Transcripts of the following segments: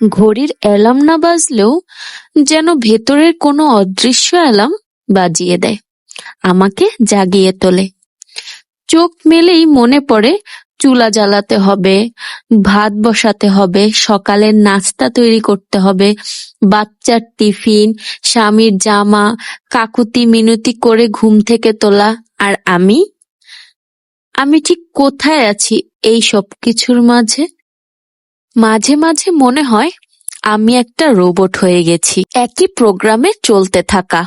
ঘড়ির অ্যালার্ম না বাজলেও যেন ভেতরের কোনো অদৃশ্য অ্যালার্ম বাজিয়ে দেয়, আমাকে জাগিয়ে তোলে। চোখ মেলেই মনে পড়ে, চুলা জ্বালাতে হবে, ভাত বসাতে হবে, সকালের নাস্তা তৈরি করতে হবে, বাচ্চার টিফিন, স্বামীর জামা, কাকুতি মিনতি করে ঘুম থেকে তোলা, আর আমি? আমি ঠিক কোথায় আছি এই সব কিছুর মাঝে? মাঝে মাঝে মনে হয় আমি একটা রোবট হয়ে গেছি। একই প্রোগ্রামে চলতে থাকা।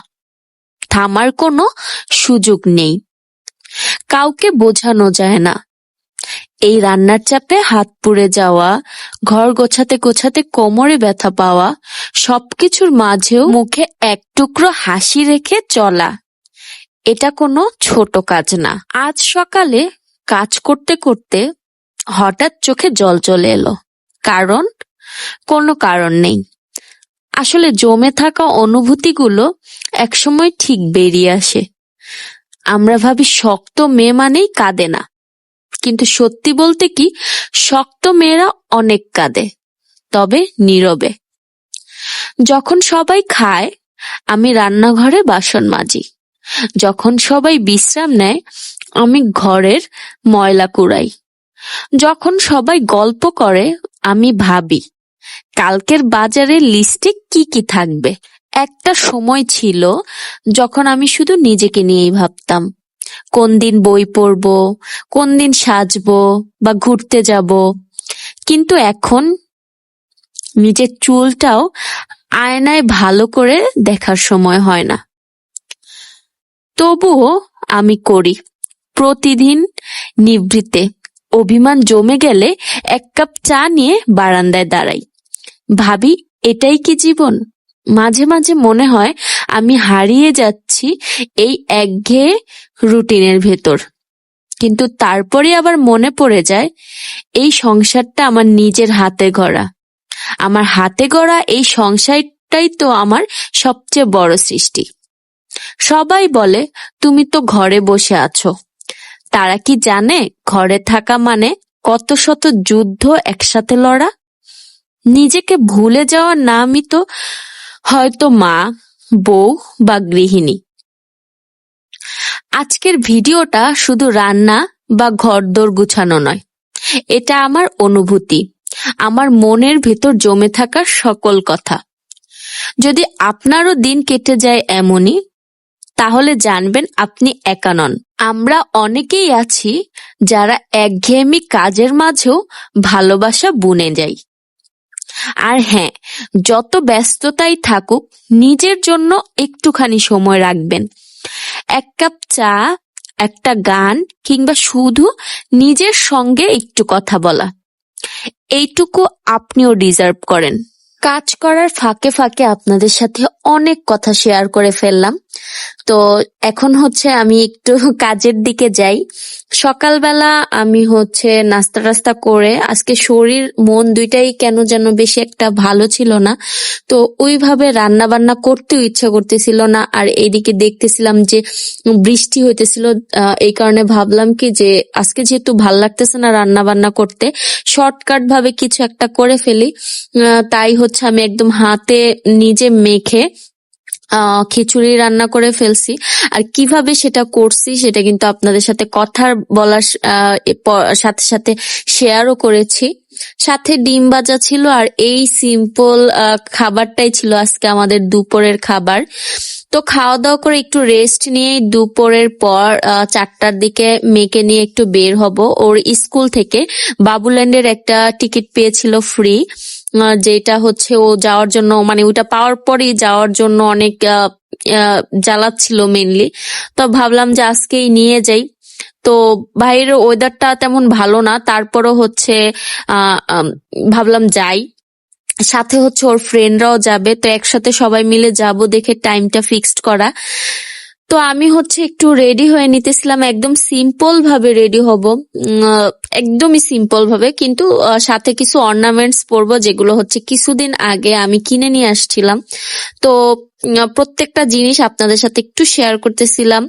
থামার কোনো সুযোগ নেই। কাউকে বোঝানো যায় না। এই রান্নার চাপে হাত পুড়ে যাওয়া, ঘর গোছাতে গোছাতে কোমরে ব্যথা পাওয়া, সবকিছুর মাঝেও মুখে এক টুকরো হাসি রেখে চলা, এটা কোনো ছোট কাজ না। আজ সকালে কাজ করতে করতে হঠাৎ চোখে জল চলে এলো। কারণ? কোনো কারণ নেই। আসলে জমে থাকা অনুভূতিগুলো একসময় ঠিক বেরিয়ে আসে। আমরা ভাবি শক্ত মেয়ে মানেই কাঁদে না। কিন্তু সত্যি বলতে কি, শক্ত মেয়েরা অনেক কাঁদে, তবে নীরবে। যখন সবাই খায়, আমি রান্নাঘরে বাসন মাজি। যখন সবাই বিশ্রাম নেয়, আমি ঘরের ময়লা কুড়াই। যখন সবাই গল্প করে আমি ভাবি, কালকের বাজারের লিস্টে কি কি থাকবে? একটা সময় ছিল যখন আমি শুধু নিজেকে নিয়েই ভাবতাম। কোন দিন বই পড়ব, কোন দিন সাজবো বা ঘুরতে যাব। কিন্তু এখন নিজের চুলটাও আয়নায় ভালো করে দেখার সময় হয় না। তবুও আমি করি, প্রতিদিন নিভৃতে। অভিমান জমে গেলে এক কাপ চা নিয়ে বারান্দায় দাঁড়াই। ভাবি, এটাই কি জীবন? মাঝে মাঝে মনে হয় আমি হারিয়ে যাচ্ছি এই একঘেয়ে রুটিনের ভেতর। কিন্তু তারপরে আবার মনে পড়ে যায়, এই সংসারটা আমার নিজের হাতে গড়া। আমার হাতে গড়া এই সংসারটাই তো আমার সবচেয়ে বড় সৃষ্টি। সবাই বলে, তুমি তো ঘরে বসে আছো। তারা কি জানে ঘরে থাকা মানে কত শত যুদ্ধ একসাথে লড়া? নিজেকে ভুলে যাওয়ার নামই তো হয়তো মা, বউ বা গৃহিণী। আজকের ভিডিওটা শুধু রান্না বা ঘরদোর গুছানো নয়। এটা আমার অনুভূতি, আমার মনের ভেতর জমে থাকা সকল কথা। যদি আপনারও দিন কেটে যায় এমনই তাহলে জানবেন আপনি একা নন। আমরা অনেকেই আছি যারা একঘেয়েমি কাজের মাঝেও ভালোবাসা বুনে যাই আর হ্যাঁ যত ব্যস্ততাই থাকুক, নিজের জন্য একটুখানি সময় রাখবেন। এক কাপ চা, একটা গান কিংবা শুধু নিজের সঙ্গে একটু কথা বলা। এইটুকু আপনিও ডিজার্ভ করেন। কাজ করার ফাঁকে ফাঁকে আপনাদের সাথে অনেক কথা শেয়ার করে ফেললাম। তো এখন হচ্ছে আমি একটু কাজের দিকে যাই। সকালবেলা আমি হচ্ছে নাস্তা টাস্তা করে আজকে শরীর, মন দুইটাই কেন যেন বেশি একটা ভালো ছিল না। তো ওইভাবে রান্না বান্না করতেও ইচ্ছা করতেছিল না আর এইদিকে দেখতেছিলাম যে বৃষ্টি হইতেছিল এই কারণে ভাবলাম কি যে আজকে যেহেতু ভালো লাগতেছে না রান্না বান্না করতে, শর্টকাট ভাবে কিছু একটা করে ফেলি। তাই হচ্ছে আমি একদম হাতে নিজে মেখে খিচুড়ি রান্না করে ফেলছি। আর কীভাবে সেটা করছি সেটা কিন্তু আপনাদের সাথে কথার বলার সাথে সাথে শেয়ারও করেছি। সাথে ডিম ভাজা ছিল আর এই সিম্পল খাবারটাই ছিল আজকে আমাদের দুপুরের খাবার। তো খাওয়া দাওয়া করে একটু রেস্ট নিয়ে দুপুরের পর চারটার দিকে মেয়েকে নিয়ে একটু বের হব। ওর স্কুল থেকে বাবুল্যান্ডের একটা টিকিট পেয়েছিল ফ্রি যেটা হচ্ছে ও যাওয়ার জন্য মানে ওটা পাওয়ার পরেই যাওয়ার জন্য অনেক জ্বালাচ্ছিল মেনলি তো ভাবলাম যে আজকেই নিয়ে যাই। তো বাইরের ওয়েদারটা তেমন ভালো না, তারপরও হচ্ছে ভাবলাম যাই। সাথে হচ্ছে ওর ফ্রেন্ডরাও যাবে, তো একসাথে সবাই মিলে যাব দেখে টাইমটা ফিক্সড করা। তো আমি হচ্ছে একটু রেডি হয়ে নিতেছিলাম, একদম সিম্পল ভাবে রেডি হব। একদমই সিম্পল ভাবে, কিন্তু সাথে কিছু অর্নামেন্টস পরবো যেগুলো হচ্ছে কিছুদিন আগে আমি কিনে নিয়ে আসছিলাম। তো প্রত্যেকটা জিনিস আপনাদের সাথে একটু শেয়ার করতেছিলাম।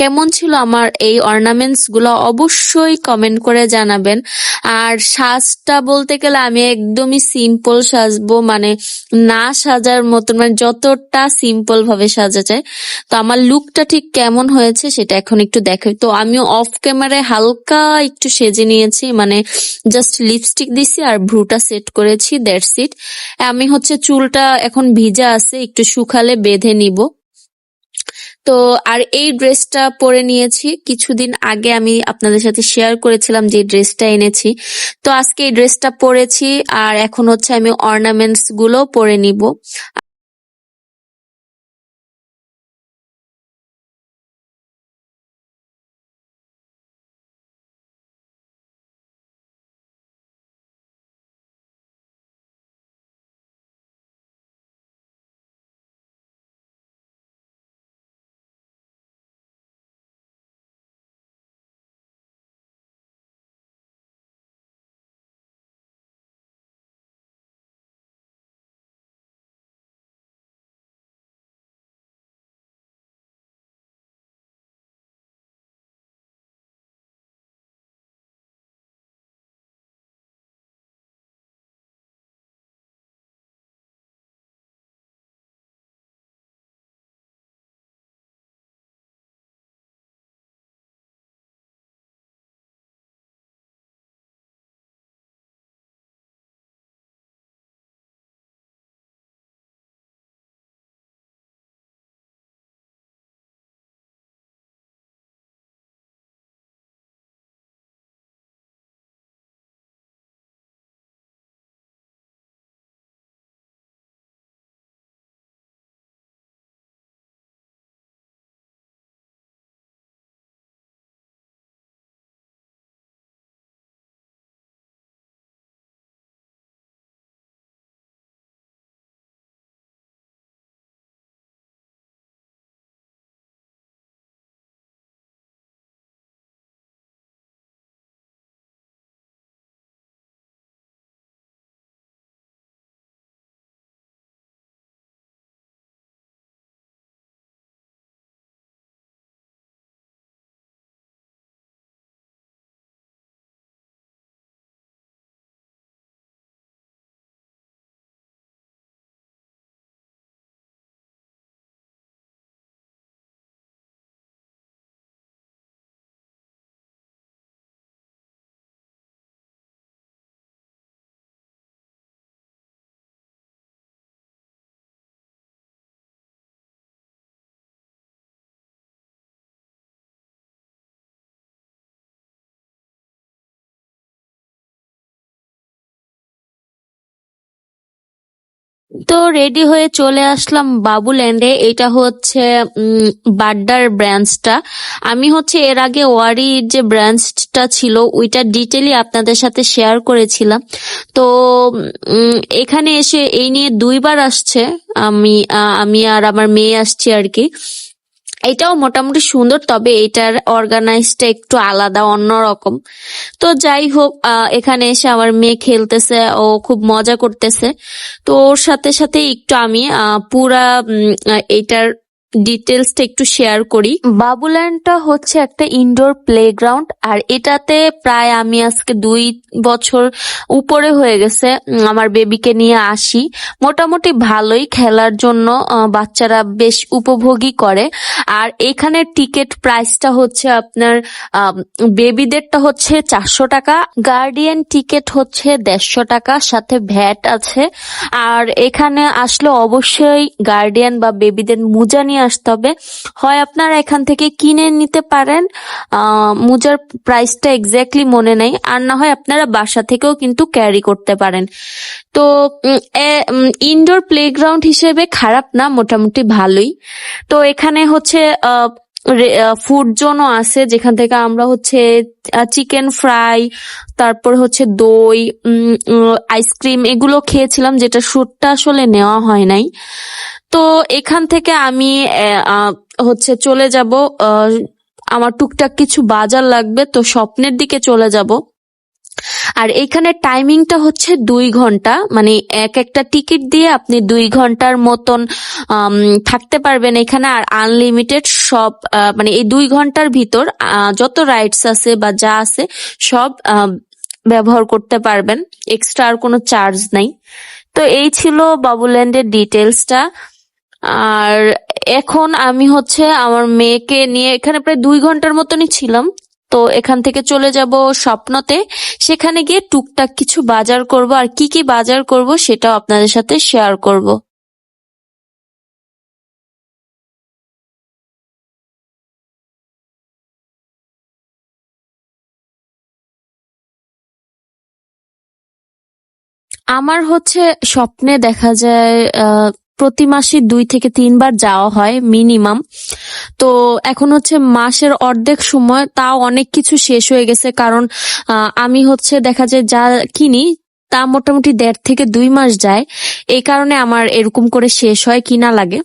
কেমন ছিল আমার এই অর্নামেন্টসগুলো অবশ্যই কমেন্ট করে জানাবেন। আর সাজটা বলতে গেলে আমি একদমই সিম্পল সাজবো মানে না সাজার মতন মানে যতটা সিম্পল ভাবে সাজা যায়। তো আমার লুকটা ঠিক কেমন হয়েছে সেটা এখন একটু দেখাই তো আমি অফ ক্যামেরায় হালকা একটু সেজে নিয়েছি মানে জাস্ট লিপস্টিক দিছি আর ভ্রুটা সেট করেছি দ্যাটস ইট আমি হচ্ছে চুলটা এখন ভিজা আছে, একটু শুকালে বেঁধে নিব। তো আর এই ড্রেসটা পরে নিয়েছি। কিছুদিন আগে আমি আপনাদের সাথে শেয়ার করেছিলাম যে ড্রেসটা এনেছি। তো আজকে এই ড্রেসটা পরেছি আর এখন হচ্ছে আমি অর্নামেন্টসগুলো পরে নিব। তো রেডি হয়ে চলে আসলাম বাবুল্যান্ডে এটা হচ্ছে বাড্ডার ব্রাঞ্চটা আমি হচ্ছে এর আগে ওয়ারির যে ব্রাঞ্চটা ছিল, ওইটা ডিটেলি আপনাদের সাথে শেয়ার করেছিলাম। তো এখানে এসে এই নিয়ে দুইবার আসছে। আমি আমি আর আমার মেয়ে আসছি আর কি। এটাও মোটামুটি সুন্দর, তবে এটার অর্গানাইজটা একটু আলাদা, অন্যরকম। তো যাই হোক এখানে এসে আমার মেয়ে খেলতেছে, ও খুব মজা করতেছে। তো ওর সাথে সাথে একটু আমি পুরা এটার ডিটেলসটা একটু শেয়ার করি। বাবুল্যান্ডটা হচ্ছে একটা ইনডোর প্লেগ্রাউন্ড আর এটাতে প্রায় আমি আজকে দুই বছর উপরে হয়ে গেছে আমার বেবিকে নিয়ে আসি। মোটামুটি ভালোই খেলার জন্য বাচ্চারা বেশ উপভোগী করে। আর এখানে টিকিট প্রাইসটা হচ্ছে আপনার বেবিদেরটা হচ্ছে চারশো টাকা গার্ডিয়ান টিকিট হচ্ছে দেড়শো টাকা, সাথে ভ্যাট আছে। আর এখানে আসলে অবশ্যই গার্ডিয়ান বা বেবিদের মোজা নিয়ে আসতে হবে। হয় আপনারা এখান থেকে কিনে নিতে পারেন। মোজার প্রাইসটা এক্স্যাক্টলি মনে নেই। আর না হয় আপনারা বাসা থেকেও কিন্তু ক্যারি করতে পারেন। তো ইনডোর প্লেগ্রাউন্ড হিসেবে খারাপ না, মোটামুটি ভালোই। তো এখানে হচ্ছে ফুড জোনও আছে, যেখান থেকে আমরা হচ্ছে চিকেন ফ্রাই তারপর হচ্ছে দই আইসক্রিম এগুলো খেয়েছিলাম, যেটা স্যুটটা আসলে নেওয়া হয় নাই। তো এখান থেকে আমি হচ্ছে চলে যাব আমার টুকটাক কিছু বাজার লাগবে, তো স্বপ্নের দিকে চলে যাব। আর এইখানে টাইমিংটা হচ্ছে দুই ঘণ্টা মানে এক একটা টিকিট দিয়ে আপনি দুই ঘণ্টার মতন থাকতে পারবেন এখানে আর আনলিমিটেড সব মানে এই দুই ঘণ্টার ভিতর যত রাইডস আছে বা যা আছে সব ব্যবহার করতে পারবেন, এক্সট্রা আর কোনো চার্জ নাই। তো এই ছিল বাবুল্যান্ডের ডিটেলসটা আর এখন আমি হচ্ছে আমার মেয়েকে নিয়ে, এখানে প্রায় দুই ঘণ্টার মতনই ছিলাম। তো এখান থেকে চলে যাব স্বপ্নতে। সেখানে গিয়ে টুকটাক কিছু বাজার করব আর কি কি বাজার করব সেটাও আপনাদের সাথে শেয়ার করব। আমার হচ্ছে স্বপ্নে দেখা যায় প্রতি মাসে দুই থেকে তিনবার যাওয়া হয় মিনিমাম। তো এখন হচ্ছে মাসের অর্ধেক সময় তাও অনেক কিছু শেষ হয়ে গেছে কারণ আমি হচ্ছে দেখা যায় যা কিনি তা মোটামুটি দেড় থেকে দুই মাস যায়। এই কারণে আমার এরকম করে শেষ হয় কিনা লাগে।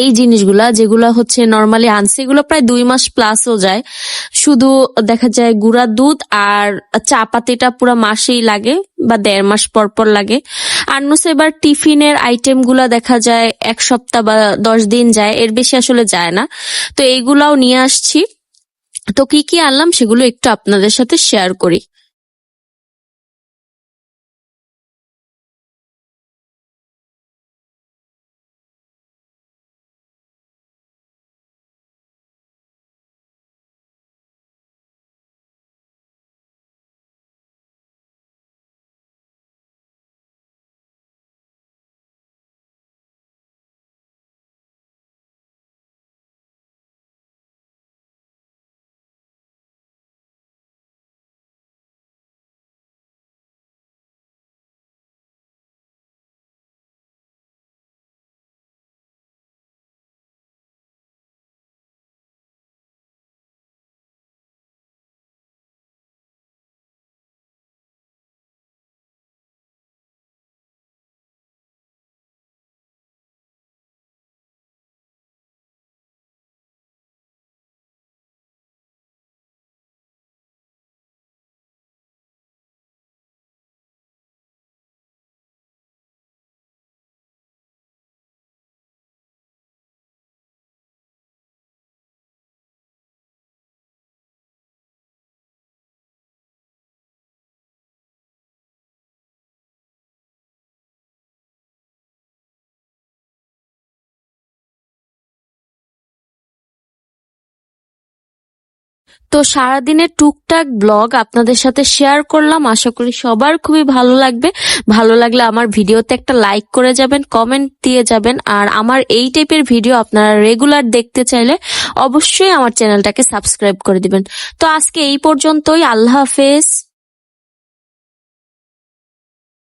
এই জিনিসগুলা যেগুলা হচ্ছে নর্মালি আনছে, এগুলো প্রায় দুই মাস প্লাসও যায়। শুধু দেখা যায় গুঁড়া দুধ আর চা পাতিটা পুরো মাসেই লাগে বা দেড় মাস পর পর লাগে। আর এবার টিফিনের আইটেমগুলা দেখা যায়, এক সপ্তাহ বা দশ দিন যায়, এর বেশি আসলে যায় না। তো এইগুলাও নিয়ে আসছি। তো কি কি আনলাম সেগুলো একটু আপনাদের সাথে শেয়ার করি। তো সারাদিনের টুকটাক ব্লগ আপনাদের সাথে শেয়ার করলাম। আশা করি সবার খুবই ভালো লাগবে। ভালো লাগলে আমার ভিডিওতে একটা লাইক করে যাবেন, কমেন্ট দিয়ে যাবেন। আর আমার এই টাইপের ভিডিও আপনারা রেগুলার দেখতে চাইলে অবশ্যই আমার চ্যানেলটাকে সাবস্ক্রাইব করে দিবেন। তো আজকে এই পর্যন্তই। আল্লাহ হাফেজ।